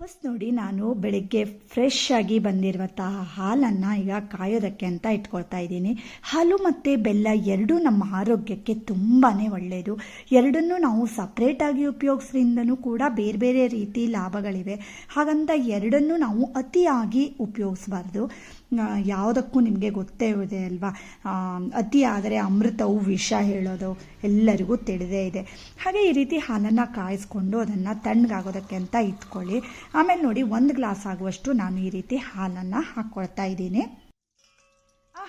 First ನೋಡಿ ನಾನು ಬೆಳಿಗ್ಗೆ ಫ್ರೆಶ್ ಆಗಿ ಬಂದಿರುವಂತಹ ಹಾಲನ್ನು ಈಗ ಕಾಯೋದಕ್ಕೆ ಅಂತ ಇಟ್ಕೊಳ್ತಾ ಇದ್ದೀನಿ. ಹಾಲು ಮತ್ತು ಬೆಲ್ಲ ಎರಡೂ ನಮ್ಮ ಆರೋಗ್ಯಕ್ಕೆ ತುಂಬಾ ಒಳ್ಳೆಯದು ಎರಡನ್ನೂ ನಾವು ಸಪ್ರೇಟಾಗಿ ಉಪಯೋಗಿಸ್ರಿಂದನೂ ಕೂಡ ಬೇರೆ ಬೇರೆ ರೀತಿ ಲಾಭಗಳಿವೆ. ಹಾಗಂತ ಎರಡನ್ನೂ ನಾವು ಅತಿಯಾಗಿ ಉಪಯೋಗಿಸ್ಬಾರ್ದು. ಯಾವುದಕ್ಕೂ ನಿಮಗೆ ಗೊತ್ತೇ ಇದೆ ಅಲ್ವಾ? ಅತಿ ಆದರೆ ಅಮೃತವು ವಿಷ ಹೇಳೋದು ಎಲ್ಲರಿಗೂ ತಿಳಿದೇ ಇದೆ. ಹಾಗೆ ಈ ರೀತಿ ಹಾಲನ್ನು ಕಾಯಿಸ್ಕೊಂಡು ಅದನ್ನು ತಣ್ಣಗಾಗೋದಕ್ಕೆ ಅಂತ ಇಟ್ಕೊಳ್ಳಿ. ಆಮೇಲೆ ನೋಡಿ ಒಂದು ಗ್ಲಾಸ್ ಆಗುವಷ್ಟು ನಾನು ಈ ರೀತಿ ಹಾಲನ್ನು ಹಾಕ್ಕೊಳ್ತಾ ಇದ್ದೀನಿ.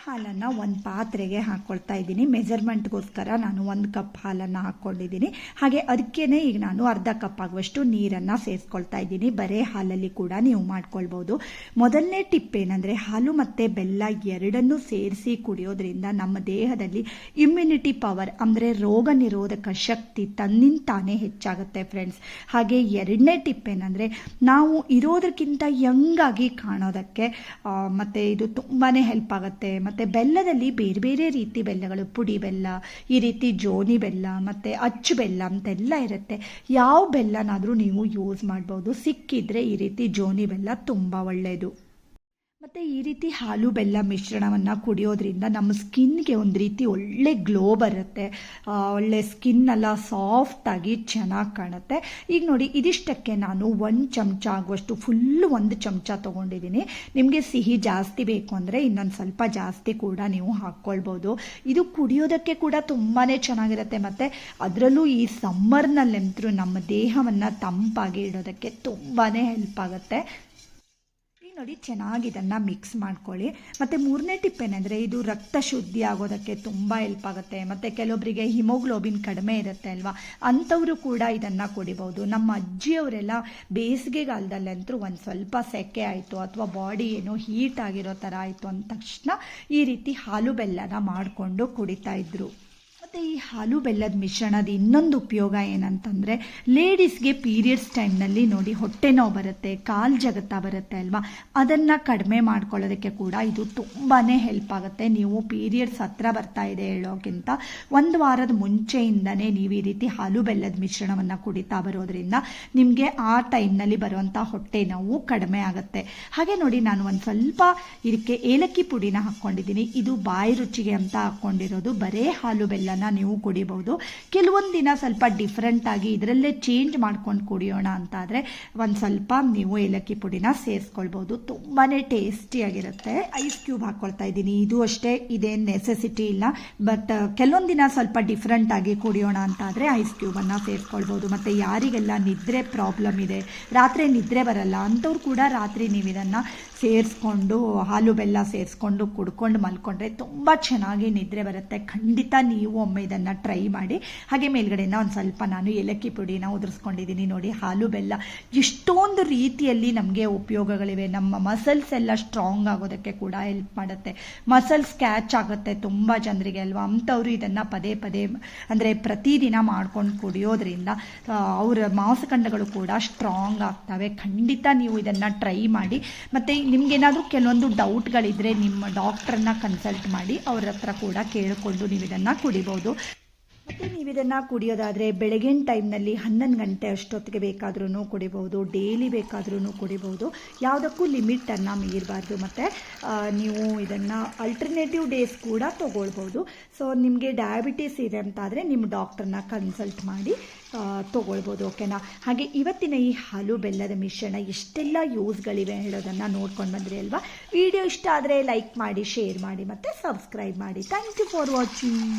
ಹಾಲನ್ನು ಒಂದು ಪಾತ್ರೆಗೆ ಹಾಕ್ಕೊಳ್ತಾ ಇದ್ದೀನಿ. ಮೆಜರ್ಮೆಂಟ್ಗೋಸ್ಕರ ನಾನು ಒಂದು ಕಪ್ ಹಾಲನ್ನು ಹಾಕ್ಕೊಂಡಿದ್ದೀನಿ ಹಾಗೆ ಅದಕ್ಕೇನೆ ಈಗ ನಾನು ಅರ್ಧ ಕಪ್ ಆಗುವಷ್ಟು ನೀರನ್ನು ಸೇರಿಸ್ಕೊಳ್ತಾ ಇದ್ದೀನಿ. ಬರೇ ಹಾಲಲ್ಲಿ ಕೂಡ ನೀವು ಮಾಡ್ಕೊಳ್ಬೋದು. ಮೊದಲನೇ ಟಿಪ್ ಏನಂದರೆ ಹಾಲು ಮತ್ತು ಬೆಲ್ಲ ಎರಡನ್ನೂ ಸೇರಿಸಿ ಕುಡಿಯೋದ್ರಿಂದ ನಮ್ಮ ದೇಹದಲ್ಲಿ ಇಮ್ಯುನಿಟಿ ಪವರ್ ಅಂದರೆ ರೋಗ ನಿರೋಧಕ ಶಕ್ತಿ ತನ್ನಿಂತಾನೇ ಹೆಚ್ಚಾಗುತ್ತೆ ಫ್ರೆಂಡ್ಸ್ ಹಾಗೆ ಎರಡನೇ ಟಿಪ್ ಏನಂದರೆ ನಾವು ಇರೋದಕ್ಕಿಂತ ಯಂಗಾಗಿ ಕಾಣೋದಕ್ಕೆ ಮತ್ತೆ ಇದು ತುಂಬಾ ಹೆಲ್ಪ್ ಆಗುತ್ತೆ. ಮತ್ತು ಬೆಲ್ಲದಲ್ಲಿ ಬೇರೆ ಬೇರೆ ರೀತಿ ಬೆಲ್ಲಗಳು, ಪುಡಿ ಬೆಲ್ಲ, ಈ ರೀತಿ ಜೋನಿ ಬೆಲ್ಲ, ಮತ್ತು ಅಚ್ಚು ಬೆಲ್ಲ ಅಂತೆಲ್ಲ ಇರುತ್ತೆ. ಯಾವ ಬೆಲ್ಲನಾದರೂ ನೀವು ಯೂಸ್ ಮಾಡ್ಬೋದು. ಸಿಕ್ಕಿದ್ರೆ ಈ ರೀತಿ ಜೋನಿ ಬೆಲ್ಲ ತುಂಬ ಒಳ್ಳೆಯದು ಮತ್ತು ಈ ರೀತಿ ಹಾಲು ಬೆಲ್ಲ ಮಿಶ್ರಣವನ್ನು ಕುಡಿಯೋದ್ರಿಂದ ನಮ್ಮ ಸ್ಕಿನ್ಗೆ ಒಂದು ರೀತಿ ಒಳ್ಳೆ ಗ್ಲೋ ಬರುತ್ತೆ. ಒಳ್ಳೆ ಸ್ಕಿನ್ನೆಲ್ಲ ಸಾಫ್ಟಾಗಿ ಚೆನ್ನಾಗಿ ಕಾಣುತ್ತೆ. ಈಗ ನೋಡಿ, ಇದಿಷ್ಟಕ್ಕೆ ನಾನು ಒಂದು ಚಮಚ ಆಗುವಷ್ಟು ಫುಲ್ಲು ಒಂದು ಚಮಚ ತೊಗೊಂಡಿದ್ದೀನಿ. ನಿಮಗೆ ಸಿಹಿ ಜಾಸ್ತಿ ಬೇಕು ಅಂದರೆ ಇನ್ನೊಂದು ಸ್ವಲ್ಪ ಜಾಸ್ತಿ ಕೂಡ ನೀವು ಹಾಕ್ಕೊಳ್ಬೋದು. ಇದು ಕುಡಿಯೋದಕ್ಕೆ ಕೂಡ ತುಂಬಾ ಚೆನ್ನಾಗಿರುತ್ತೆ. ಮತ್ತು ಅದರಲ್ಲೂ ಈ ಸಮ್ಮರ್ನಲ್ಲಂತರೂ ನಮ್ಮ ದೇಹವನ್ನು ತಂಪಾಗಿ ಇಡೋದಕ್ಕೆ ತುಂಬಾ ಹೆಲ್ಪ್ ಆಗುತ್ತೆ. ನೋಡಿ, ಚೆನ್ನಾಗಿ ಇದನ್ನು ಮಿಕ್ಸ್ ಮಾಡ್ಕೊಳ್ಳಿ. ಮತ್ತು ಮೂರನೇ ಟಿಪ್ ಏನಂದರೆ, ಇದು ರಕ್ತ ಶುದ್ಧಿ ಆಗೋದಕ್ಕೆ ತುಂಬ ಹೆಲ್ಪ್ ಆಗುತ್ತೆ. ಮತ್ತು ಕೆಲವೊಬ್ಬರಿಗೆ ಹಿಮೋಗ್ಲೋಬಿನ್ ಕಡಿಮೆ ಇರುತ್ತೆ ಅಲ್ವಾ? ಅಂಥವರು ಕೂಡ ಇದನ್ನು ಕುಡಿಬೋದು. ನಮ್ಮ ಅಜ್ಜಿಯವರೆಲ್ಲ ಬೇಸಿಗೆಗಾಲದಲ್ಲಂತೂ ಒಂದು ಸ್ವಲ್ಪ ಸೆಕೆ ಆಯಿತು, ಅಥವಾ ಬಾಡಿ ಏನೋ ಹೀಟ್ ಆಗಿರೋ ಥರ ಆಯಿತು ಅಂದ ತಕ್ಷಣ ಈ ರೀತಿ ಹಾಲು ಬೆಲ್ಲನ ಮಾಡಿಕೊಂಡು ಕುಡಿತಾ ಇದ್ರು. ಮತ್ತು ಈ ಹಾಲು ಬೆಲ್ಲದ ಮಿಶ್ರಣದ ಇನ್ನೊಂದು ಉಪಯೋಗ ಏನಂತಂದರೆ, ಲೇಡೀಸ್ಗೆ ಪೀರಿಯಡ್ಸ್ ಟೈಮ್ನಲ್ಲಿ ನೋಡಿ ಹೊಟ್ಟೆ ನೋವು ಬರುತ್ತೆ, ಕಾಲು ಜಗತ್ತ ಬರುತ್ತೆ ಅಲ್ವಾ? ಅದನ್ನು ಕಡಿಮೆ ಮಾಡ್ಕೊಳ್ಳೋದಕ್ಕೆ ಕೂಡ ಇದು ತುಂಬಾ ಹೆಲ್ಪ್ ಆಗುತ್ತೆ. ನೀವು ಪೀರಿಯಡ್ಸ್ ಹತ್ರ ಬರ್ತಾ ಇದೆ ಹೇಳೋಕ್ಕಿಂತ ಒಂದು ವಾರದ ಮುಂಚೆಯಿಂದನೇ ನೀವು ಈ ರೀತಿ ಹಾಲು ಬೆಲ್ಲದ ಮಿಶ್ರಣವನ್ನು ಕುಡಿತಾ ಬರೋದ್ರಿಂದ ನಿಮಗೆ ಆ ಟೈಮ್ನಲ್ಲಿ ಬರುವಂಥ ಹೊಟ್ಟೆ ನೋವು ಕಡಿಮೆ ಆಗುತ್ತೆ. ಹಾಗೆ ನೋಡಿ ನಾನು ಒಂದು ಸ್ವಲ್ಪ ಇದಕ್ಕೆ ಏಲಕ್ಕಿ ಪುಡಿನ ಹಾಕ್ಕೊಂಡಿದ್ದೀನಿ ಇದು ಬಾಯಿ ರುಚಿಗೆ ಅಂತ ಹಾಕ್ಕೊಂಡಿರೋದು ಬರೇ ಹಾಲು ಬೆಲ್ಲನ ನೀವು ಕುಡಿಬಹುದು. ಕೆಲವೊಂದು ದಿನ ಸ್ವಲ್ಪ ಡಿಫ್ರೆಂಟ್ ಆಗಿ ಇದರಲ್ಲೇ ಚೇಂಜ್ ಮಾಡ್ಕೊಂಡು ಕುಡಿಯೋಣ ಅಂತ ಆದರೆ ಒಂದು ಸ್ವಲ್ಪ ನೀವು ಏಲಕ್ಕಿ ಪುಡಿನ ಸೇರಿಸ್ಕೊಳ್ಬೋದು ತುಂಬಾ ಟೇಸ್ಟಿಯಾಗಿರುತ್ತೆ ಐಸ್ ಕ್ಯೂಬ್ ಹಾಕೊಳ್ತಾ ಇದ್ದೀನಿ. ಇದು ಅಷ್ಟೇ ಇದೇನು ನೆಸೆಸಿಟಿ ಇಲ್ಲ. ಬಟ್ ಕೆಲವೊಂದು ದಿನ ಸ್ವಲ್ಪ ಡಿಫ್ರೆಂಟ್ ಆಗಿ ಕುಡಿಯೋಣ ಅಂತ ಆದರೆ ಐಸ್ ಕ್ಯೂಬನ್ನು ಸೇರಿಸ್ಕೊಳ್ಬೋದು ಮತ್ತು ಯಾರಿಗೆಲ್ಲ ನಿದ್ರೆ ಪ್ರಾಬ್ಲಮ್ ಇದೆ, ರಾತ್ರಿ ನಿದ್ರೆ ಬರಲ್ಲ, ಅಂಥವ್ರು ಕೂಡ ರಾತ್ರಿ ನೀವು ಇದನ್ನು ಸೇರಿಸ್ಕೊಂಡು, ಹಾಲು ಬೆಲ್ಲ ಸೇರಿಸ್ಕೊಂಡು ಕುಡ್ಕೊಂಡು ಮಲ್ಕೊಂಡ್ರೆ ತುಂಬ ಚೆನ್ನಾಗಿ ನಿದ್ರೆ ಬರುತ್ತೆ. ಖಂಡಿತ ನೀವು ಒಮ್ಮೆ ಇದನ್ನು ಟ್ರೈ ಮಾಡಿ. ಹಾಗೆ ಮೇಲ್ಗಡೆಯಿಂದ ಒಂದು ಸ್ವಲ್ಪ ನಾನು ಏಲಕ್ಕಿ ಪುಡಿನ ಉದುರಿಸ್ಕೊಂಡಿದ್ದೀನಿ ನೋಡಿ, ಹಾಲು, ಬೆಲ್ಲ. ಎಷ್ಟೊಂದು ರೀತಿಯಲ್ಲಿ ನಮಗೆ ಉಪಯೋಗಗಳಿವೆ. ನಮ್ಮ ಮಸಲ್ಸ್ ಎಲ್ಲ ಸ್ಟ್ರಾಂಗ್ ಆಗೋದಕ್ಕೆ ಕೂಡ ಹೆಲ್ಪ್ ಮಾಡುತ್ತೆ. ಮಸಲ್ಸ್ ಕ್ಯಾಚ್ ಆಗುತ್ತೆ ತುಂಬ ಜನರಿಗೆ ಅಲ್ವಾ? ಅಂಥವ್ರು ಇದನ್ನು ಪದೇ ಪದೇ ಅಂದರೆ ಪ್ರತಿದಿನ ಮಾಡ್ಕೊಂಡು ಕುಡಿಯೋದ್ರಿಂದ ಅವರ ಮಾಂಸಖಂಡಗಳು ಕೂಡ ಸ್ಟ್ರಾಂಗ್ ಆಗ್ತವೆ. ಖಂಡಿತ ನೀವು ಇದನ್ನು ಟ್ರೈ ಮಾಡಿ. ಮತ್ತು ನಿಮಗೇನಾದರೂ ಕೆಲವೊಂದು ಡೌಟ್ಗಳಿದ್ರೆ ನಿಮ್ಮ ಡಾಕ್ಟ್ರನ್ನ ಕನ್ಸಲ್ಟ್ ಮಾಡಿ. ಅವ್ರ ಹತ್ರ ಕೂಡ ಕೇಳಿಕೊಂಡು ನೀವು ಇದನ್ನು ಕುಡಿಬೋದು ಮತ್ತು ನೀವು ಇದನ್ನು ಕುಡಿಯೋದಾದರೆ ಬೆಳಗಿನ ಟೈಮ್ನಲ್ಲಿ ಹನ್ನೊಂದು ಗಂಟೆ ಅಷ್ಟೊತ್ತಿಗೆ ಬೇಕಾದ್ರೂ ಕುಡಿಬೋದು ಡೈಲಿ ಬೇಕಾದ್ರೂ ಕುಡಿಬೋದು. ಯಾವುದಕ್ಕೂ ಲಿಮಿಟನ್ನು ಮೀರಬಾರ್ದು. ಮತ್ತು ನೀವು ಇದನ್ನು ಅಲ್ಟರ್ನೇಟಿವ್ ಡೇಸ್ ಕೂಡ ತೊಗೊಳ್ಬೋದು. ಸೊ ನಿಮಗೆ ಡಯಾಬಿಟೀಸ್ ಇದೆ ಅಂತಾದರೆ ನಿಮ್ಮ ಡಾಕ್ಟರ್ನ ಕನ್ಸಲ್ಟ್ ಮಾಡಿ ತೊಗೊಳ್ಬೋದು ಓಕೆನಾ ಹಾಗೆ ಇವತ್ತಿನ ಈ ಹಾಲು ಬೆಲ್ಲದ ಮಿಶ್ರಣ ಎಷ್ಟೆಲ್ಲ ಯೂಸ್ಗಳಿವೆ ಹೇಳೋದನ್ನು ನೋಡ್ಕೊಂಡು ಬಂದ್ರಿ ಅಲ್ವಾ? ವಿಡಿಯೋ ಇಷ್ಟ ಆದರೆ ಲೈಕ್ ಮಾಡಿ ಶೇರ್ ಮಾಡಿ, ಮತ್ತು ಸಬ್ಸ್ಕ್ರೈಬ್ ಮಾಡಿ. Thank you for watching